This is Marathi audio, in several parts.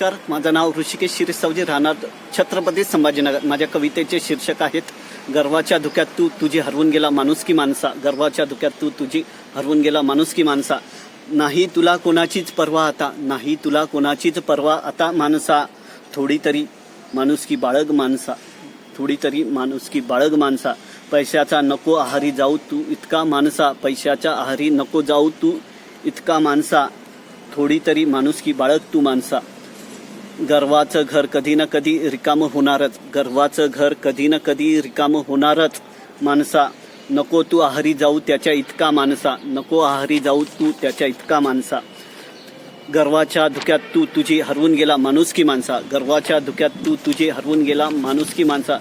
नमस्कार. माझं नाव ऋषिकेश शिरसावजी राहणार छत्रपती संभाजीनगर. माझ्या कवितेचे शीर्षक आहेत गर्वाच्या धुक्यात तू तुझी हरवून गेला माणुसकी माणसा. गर्वाच्या धुक्यात तू तुझी हरवून गेला माणुसकी माणसा. नाही तुला कोणाचीच पर्वा आता. नाही तुला कोणाचीच पर्वा आता माणसा. थोडी तरी माणूस की बाळग माणसा. थोडी तरी माणुसकी बाळग माणसा. पैशाचा नको आहारी जाऊ तू इतका माणसा. पैशाच्या आहारी नको जाऊ तू इतका माणसा. थोडी तरी माणुसकी बाळग तू माणसा. गर्वाचं घर कधी ना कधी रिकामं होणारच. गर्वाचं घर कधी ना कधी रिकामं होणारच. माणसा नको तू आहारी जाऊ त्याच्या इतका माणसा. नको आहारी जाऊ तू त्याच्या इतका माणसा. गर्वाच्या धुक्यात तू तुझी हरवून गेला माणूस की माणसा. गर्वाच्या धुक्यात तू तुझी हरवून गेला माणूस की माणसा.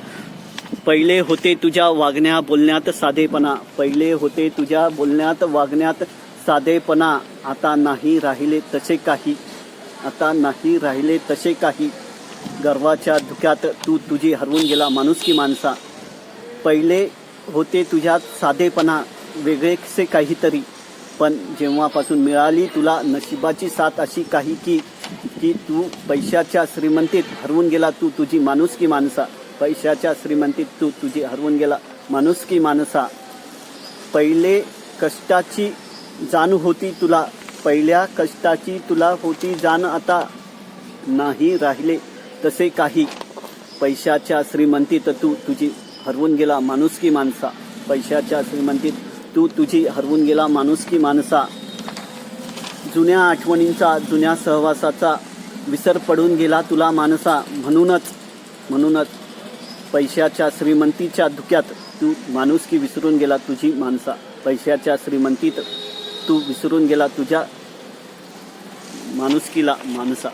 पहिले होते तुझ्या वागण्या बोलण्यात साधेपणा. पहिले होते तुझ्या बोलण्यात वागण्यात साधेपणा. आता नाही राहिले तसे काही. आता नाही राहिले तसे काही. गर्वाच्या धुक्यात तू तुझी हरवून गेला माणुसकी माणसा. पहिले होते तुझ्यात साधेपणा वेगळेसे काहीतरी. पण जेव्हापासून मिळाली तुला नशिबाची साथ अशी काही की की तू पैशाच्या श्रीमंतीत हरवून गेला तू तुझी माणुसकी माणसा. पैशाच्या श्रीमंतीत तू तुझी हरवून गेला माणुसकी माणसा. पहिले कष्टाची जाण होती तुला पहिल्या कष्टाची तुला होती जाण आता नाही राहिले तसे काही. पैशाच्या श्रीमंतीत तू तुझी हरवून गेला माणुसकी माणसा. पैशाच्या श्रीमंतीत तू तुझी हरवून गेला माणुसकी माणसा. जुन्या आठवणींचा जुन्या सहवासाचा विसर पडून गेला तुला माणसा म्हणूनच म्हणूनच. पैशाच्या श्रीमंतीच्या धुक्यात तू माणुसकी विसरून गेला तुझी माणसा. पैशाच्या श्रीमंतीत तू विसरून गेला तुझ्या माणुसकीला माणसा.